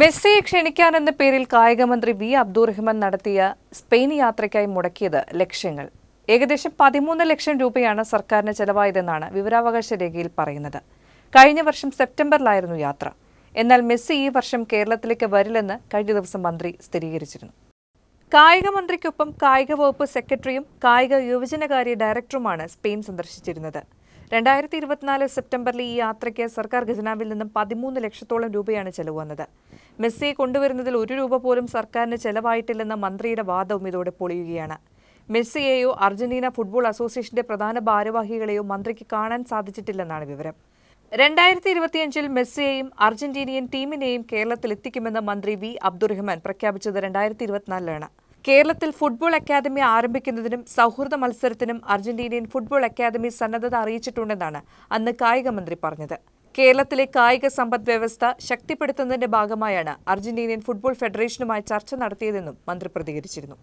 മെസ്സിയെ ക്ഷണിക്കാനെന്ന പേരിൽ കായികമന്ത്രി വി. അബ്ദുറഹ്മാൻ നടത്തിയ സ്പെയിൻ യാത്രയ്ക്കായി മുടക്കിയത് ലക്ഷ്യങ്ങൾ. ഏകദേശം പതിമൂന്ന് ലക്ഷം രൂപയാണ് സർക്കാരിന് ചെലവായതെന്നാണ് വിവരാവകാശ രേഖയിൽ പറയുന്നത്. കഴിഞ്ഞ വർഷം സെപ്റ്റംബറിലായിരുന്നു യാത്ര. എന്നാൽ മെസ്സി ഈ വർഷം കേരളത്തിലേക്ക് വരില്ലെന്ന് കഴിഞ്ഞ ദിവസം മന്ത്രി സ്ഥിരീകരിച്ചിരുന്നു. കായിക മന്ത്രിക്കൊപ്പം കായിക വകുപ്പ് സെക്രട്ടറിയും കായിക യുവജനകാര്യ ഡയറക്ടറുമാണ് സ്പെയിൻ സന്ദർശിച്ചിരുന്നത്. രണ്ടായിരത്തി ഇരുപത്തിനാല് സെപ്റ്റംബറിൽ ഈ യാത്രയ്ക്ക് സർക്കാർ ഖജനാവിൽ നിന്നും പതിമൂന്ന് ലക്ഷത്തോളം രൂപയാണ് ചെലവ് വന്നത്. മെസ്സിയെ കൊണ്ടുവരുന്നതിൽ ഒരു രൂപ പോലും സർക്കാരിന് ചെലവായിട്ടില്ലെന്ന മന്ത്രിയുടെ വാദവും ഇതോടെ പൊളിയുകയാണ്. മെസ്സിയെയോ അർജന്റീന ഫുട്ബോൾ അസോസിയേഷന്റെ പ്രധാന ഭാരവാഹികളെയോ മന്ത്രിക്ക് കാണാൻ സാധിച്ചിട്ടില്ലെന്നാണ് വിവരം. രണ്ടായിരത്തി ഇരുപത്തിയഞ്ചിൽ മെസ്സിയെയും അർജന്റീനിയൻ ടീമിനെയും കേരളത്തിൽ എത്തിക്കുമെന്ന് മന്ത്രി വി. അബ്ദുറഹ്മാൻ പ്രഖ്യാപിച്ചത് രണ്ടായിരത്തി ഇരുപത്തിനാലിലാണ് കേരളത്തിൽ ഫുട്ബോൾ അക്കാദമി ആരംഭിക്കുന്നതിനും സൗഹൃദ മത്സരത്തിനും അർജന്റീനിയൻ ഫുട്ബോൾ അക്കാദമി സന്നദ്ധത അറിയിച്ചിട്ടുണ്ടെന്നാണ് അന്ന് കായിക മന്ത്രി പറഞ്ഞത്. കേരളത്തിലെ കായിക സമ്പദ് വ്യവസ്ഥ ശക്തിപ്പെടുത്തുന്നതിന്റെ ഭാഗമായാണ് അർജന്റീനിയൻ ഫുട്ബോൾ ഫെഡറേഷനുമായി ചർച്ച നടത്തിയതെന്നും മന്ത്രി പ്രതികരിച്ചിരുന്നു.